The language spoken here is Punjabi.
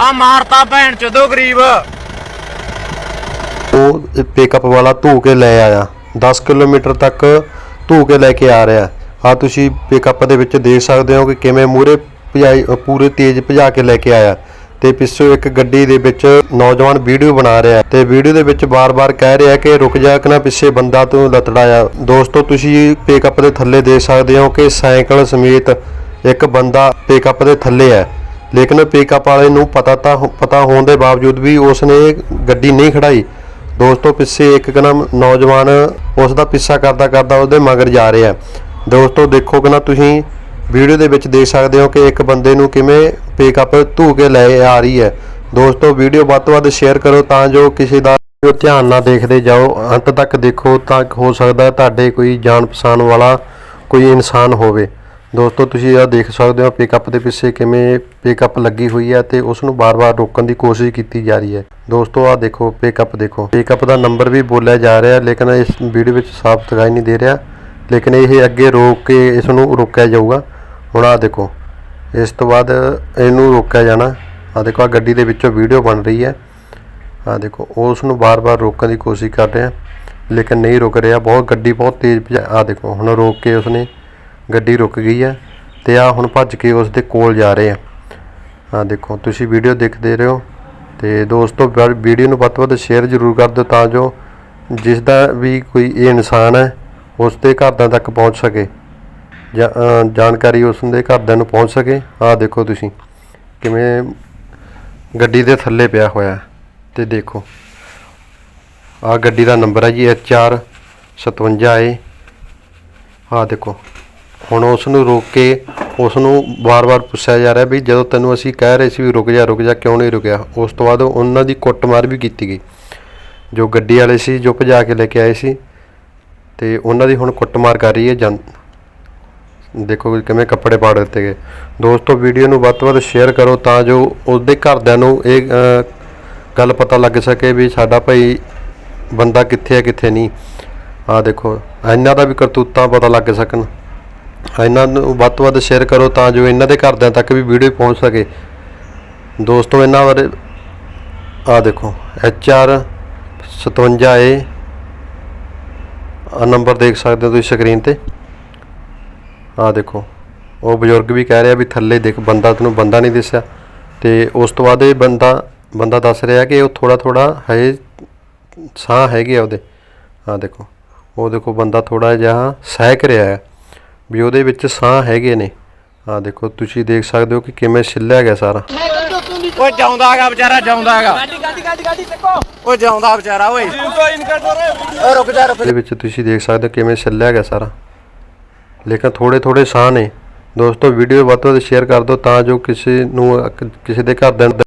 ਆ ਮਾਰਤਾ ਭੈਣ ਚੋਦੋ ਗਰੀਬ। ਉਹ ਪਿਕਅਪ ਵਾਲਾ ਧੂ ਕੇ ਲੈ ਆਇਆ। 10 ਕਿਲੋਮੀਟਰ ਤੱਕ ਧੂ ਕੇ ਲੈ ਕੇ ਆ ਰਿਹਾ। ਆ ਤੁਸੀਂ ਪਿਕਅਪ ਦੇ ਵਿੱਚ ਦੇਖ ਸਕਦੇ ਹੋ ਕਿ ਕਿਵੇਂ ਮੂਰੇ ਭਜਾਈ ਪੂਰੇ ਤੇਜ਼ ਭਜਾ ਕੇ ਲੈ ਕੇ ਆਇਆ। ਤੇ ਪਿੱਛੋਂ ਇੱਕ ਗੱਡੀ ਦੇ ਵਿੱਚ ਨੌਜਵਾਨ ਵੀਡੀਓ ਬਣਾ ਰਿਹਾ। ਤੇ ਵੀਡੀਓ ਦੇ ਵਿੱਚ ਬਾਰ-ਬਾਰ ਕਹਿ ਰਿਹਾ ਕਿ ਰੁਕ ਜਾ ਕਿ ਨਾ, ਪਿੱਛੇ ਬੰਦਾ ਤੂੰ ਲਤੜਾਇਆ। ਦੋਸਤੋ, ਤੁਸੀਂ ਪਿਕਅਪ ਦੇ ਥੱਲੇ ਦੇਖ ਸਕਦੇ ਹੋ ਕਿ ਸਾਈਕਲ ਸਮੇਤ ਇੱਕ ਬੰਦਾ ਪਿਕਅਪ ਦੇ ਥੱਲੇ ਹੈ। ਲੇਕਿਨ ਪਿਕਅਪ ਵਾਲੇ ਨੂੰ ਪਤਾ ਤਾਂ ਹੋ- ਪਤਾ ਹੋਣ ਦੇ ਬਾਵਜੂਦ ਵੀ ਉਸਨੇ ਗੱਡੀ ਨਹੀਂ ਖੜਾਈ। ਦੋਸਤੋ, ਪਿੱਛੇ ਇੱਕ ਕਦਮ ਨੌਜਵਾਨ ਉਸ ਦਾ ਪਿੱਛਾ ਕਰਦਾ ਕਰਦਾ ਉਹਦੇ ਮਗਰ ਜਾ ਰਿਹਾ। ਦੋਸਤੋ, ਦੇਖੋ ਕਿ ਨਾ ਤੁਸੀਂ ਵੀਡੀਓ ਦੇ ਵਿੱਚ ਦੇਖ ਸਕਦੇ ਹੋ ਕਿ ਇੱਕ ਬੰਦੇ ਨੂੰ ਕਿਵੇਂ ਪਿਕਅਪ ਧੂ ਕੇ ਲੈ ਆ ਰਹੀ ਹੈ। ਦੋਸਤੋ, ਵੀਡੀਓ ਵੱਧ ਤੋਂ ਵੱਧ ਸ਼ੇਅਰ ਕਰੋ ਤਾਂ ਜੋ ਕਿਸੇ ਦਾ ਜੋ ਧਿਆਨ ਨਾਲ ਦੇਖਦੇ ਜਾਓ। ਅੰਤ ਤੱਕ ਦੇਖੋ ਤਾਂ ਹੋ ਸਕਦਾ ਤੁਹਾਡੇ ਕੋਈ ਜਾਣ ਪਛਾਣ ਵਾਲਾ ਕੋਈ ਇਨਸਾਨ ਹੋਵੇ। ਦੋਸਤੋ, ਤੁਸੀਂ ਇਹ ਦੇਖ ਸਕਦੇ ਹੋ ਪਿਕਅਪ ਦੇ ਪਿੱਛੇ ਕਿਵੇਂ ਪਿਕਅਪ ਲੱਗੀ ਹੋਈ ਹੈ ਤੇ ਉਸ ਨੂੰ ਬਾਰ-ਬਾਰ ਰੋਕਣ ਦੀ ਕੋਸ਼ਿਸ਼ ਕੀਤੀ ਜਾ ਰਹੀ ਹੈ। ਦੋਸਤੋ, ਆਹ ਦੇਖੋ ਪਿਕਅਪ ਦੇਖੋ। ਪਿਕਅਪ ਦਾ ਨੰਬਰ ਵੀ ਬੋਲਿਆ ਜਾ ਰਿਹਾ, ਲੇਕਿਨ ਇਸ ਵੀਡੀਓ ਵਿੱਚ ਸਾਫ਼ ਦਿਖਾਈ ਨਹੀਂ ਦੇ ਰਿਹਾ। ਲੇਕਿਨ ਇਹ ਅੱਗੇ ਰੋਕ ਕੇ ਇਸ ਨੂੰ ਰੋਕਿਆ ਜਾਊਗਾ। ਹੁਣ ਆਹ ਦੇਖੋ, ਇਸ ਤੋਂ ਬਾਅਦ ਇਹਨੂੰ ਰੋਕਿਆ ਜਾਣਾ। ਆਹ ਦੇਖੋ ਆ ਗੱਡੀ ਦੇ ਵਿੱਚੋਂ ਵੀਡੀਓ ਬਣ ਰਹੀ ਹੈ। ਆਹ ਦੇਖੋ ਉਸ ਨੂੰ ਬਾਰ-ਬਾਰ ਰੋਕਣ ਦੀ ਕੋਸ਼ਿਸ਼ ਕਰ ਰਿਹਾ। ਲੇਕਿਨ ਨਹੀਂ ਰੁਕ ਰਿਹਾ। ਬਹੁਤ, ਗੱਡੀ ਬਹੁਤ ਤੇਜ਼ ਭਜਾ ਆਹ ਦੇਖੋ, ਹੁਣ ਰੋਕ ਕੇ ਉਸਨੇ ਗੱਡੀ ਰੁਕ ਗਈ ਹੈ ਤੇ ਆ ਹੁਣ ਭੱਜ ਕੇ ਉਸ ਦੇ ਕੋਲ ਜਾ ਰਹੇ ਆ। ਆਹ ਦੇਖੋ, ਤੁਸੀਂ ਵੀਡੀਓ ਦੇਖਦੇ ਰਹੋ ਤੇ ਦੋਸਤੋ ਵੀਰ- ਵੀਡੀਓ ਨੂੰ ਵੱਧ ਤੋਂ ਵੱਧ ਸ਼ੇਅਰ ਜ਼ਰੂਰ ਕਰ ਦਿਓ ਤਾਂ ਜੋ ਜਿਸ ਦਾ ਵੀ ਕੋਈ ਇਹ ਇਨਸਾਨ ਹੈ, ਉਸ ਦੇ ਘਰਦਿਆਂ ਤੱਕ ਪਹੁੰਚ ਸਕੇ। ਜਾਂ ਜਾਣਕਾਰੀ ਉਸ ਦੇ ਘਰਦਿਆਂ ਨੂੰ ਪਹੁੰਚ ਸਕੇ। ਆਹ ਦੇਖੋ ਤੁਸੀਂ, ਕਿਵੇਂ ਗੱਡੀ ਦੇ ਥੱਲੇ ਪਿਆ ਹੋਇਆ ਹੈ। ਤੇ ਦੇਖੋ ਆਹ ਗੱਡੀ ਦਾ ਨੰਬਰ ਹੈ ਜੀ HR 57A ਆਹ ਦੇਖੋ ਹੁਣ ਉਸ ਨੂੰ ਰੋਕ ਕੇ ਉਸ ਨੂੰ ਵਾਰ-ਵਾਰ ਪੁੱਛਿਆ ਜਾ ਰਿਹਾ ਵੀ ਜਦੋਂ ਤੈਨੂੰ ਅਸੀਂ ਕਹਿ ਰਹੇ ਸੀ ਵੀ ਰੁਕ ਜਾ ਰੁਕ ਜਾ, ਕਿਉਂ ਨਹੀਂ ਰੁਕਿਆ? ਉਸ ਤੋਂ ਬਾਅਦ ਉਹਨਾਂ ਦੀ ਕੁੱਟਮਾਰ ਵੀ ਕੀਤੀ ਗਈ। ਜੋ ਗੱਡੀ ਵਾਲੇ ਸੀ ਜੋ ਭਜਾ ਕੇ ਲੈ ਕੇ ਆਏ ਸੀ ਤੇ ਉਹਨਾਂ ਦੀ ਹੁਣ ਕੁੱਟਮਾਰ ਕਰ ਰਹੀ ਹੈ ਜਨ। ਦੇਖੋ ਕਿਵੇਂ ਕੱਪੜੇ ਪਾੜ ਦਿੱਤੇ ਗਏ। ਦੋਸਤੋ, ਵੀਡੀਓ ਨੂੰ ਵੱਧ ਤੋਂ ਵੱਧ ਸ਼ੇਅਰ ਕਰੋ ਤਾਂ ਜੋ ਉਹਦੇ ਘਰਦਿਆਂ ਨੂੰ ਇਹ ਗੱਲ ਪਤਾ ਲੱਗ ਸਕੇ ਵੀ ਸਾਡਾ ਭਾਈ ਬੰਦਾ ਕਿੱਥੇ ਹੈ, ਕਿੱਥੇ ਨਹੀਂ। ਆਹ ਦੇਖੋ ਇਹਨਾਂ ਦਾ ਵੀ ਕਰਤੂਤਾਂ ਪਤਾ ਲੱਗ ਸਕਣ। ਇਹਨਾਂ ਨੂੰ ਵੱਧ ਤੋਂ ਵੱਧ ਸ਼ੇਅਰ ਕਰੋ ਤਾਂ ਜੋ ਇਹਨਾਂ ਦੇ ਘਰਦਿਆਂ ਤੱਕ ਵੀ ਵੀਡੀਓ ਪਹੁੰਚ ਸਕੇ। ਦੋਸਤੋ, ਇਹਨਾਂ ਬਾਰੇ ਆਹ ਦੇਖੋ HR 57A ਆ ਨੰਬਰ ਦੇਖ ਸਕਦੇ ਹੋ ਤੁਸੀਂ ਸਕਰੀਨ ਤੇ। ਆਹ ਦੇਖੋ, ਉਹ ਬਜ਼ੁਰਗ ਵੀ ਕਹਿ ਰਿਹਾ ਵੀ ਥੱਲੇ ਦੇਖ, ਬੰਦਾ ਤੈਨੂੰ ਬੰਦਾ ਨਹੀਂ ਦਿਸਿਆ। ਤੇ ਉਸ ਤੋਂ ਬਾਅਦ ਇਹ ਬੰਦਾ ਬੰਦਾ ਦੱਸ ਰਿਹਾ ਕਿ ਉਹ ਥੋੜਾ ਥੋੜਾ ਹਜੇ ਸਾਹ ਹੈਗੇ ਆ ਉਹਦੇ। ਆਹ ਦੇਖੋ, ਉਹ ਦੇਖੋ, ਬੰਦਾ ਥੋੜਾ ਜਿਹਾ ਸਹਿਕ ਰਿਹਾ ਹੈ। ਵੀ ਉਹਦੇ ਵਿੱਚ ਸਾਹ ਹੈਗੇ ਨੇ। ਆ ਦੇਖੋ ਤੁਸੀਂ ਦੇਖ ਸਕਦੇ ਹੋ ਕਿ ਕਿਵੇਂ ਛਿੱਲਿਆ ਗਿਆ ਸਾਰਾ। ਓਏ ਜਾਉਂਦਾ ਹੈਗਾ ਵਿਚਾਰਾ ਜਾਉਂਦਾ ਹੈਗਾ। ਓਏ ਜਾਉਂਦਾ ਵਿਚਾਰਾ ਓਏ। ਓਏ ਰੁਕ ਜਾ ਰੁਕ ਇਹਦੇ ਵਿੱਚ ਤੁਸੀਂ ਦੇਖ ਸਕਦੇ ਹੋ ਕਿਵੇਂ ਛਿੱਲਿਆ ਗਿਆ ਸਾਰਾ। ਲੇਕਿਨ ਥੋੜੇ ਥੋੜੇ ਸਾਹ ਨੇ। ਦੋਸਤੋ ਵੀਡੀਓ ਵੱਧ ਤੋਂ ਵੱਧ ਸ਼ੇਅਰ ਕਰ ਦਿਓ ਤਾਂ ਜੋ ਕਿਸੇ ਨੂੰ ਕਿਸੇ ਦੇ ਘਰ ਦੇ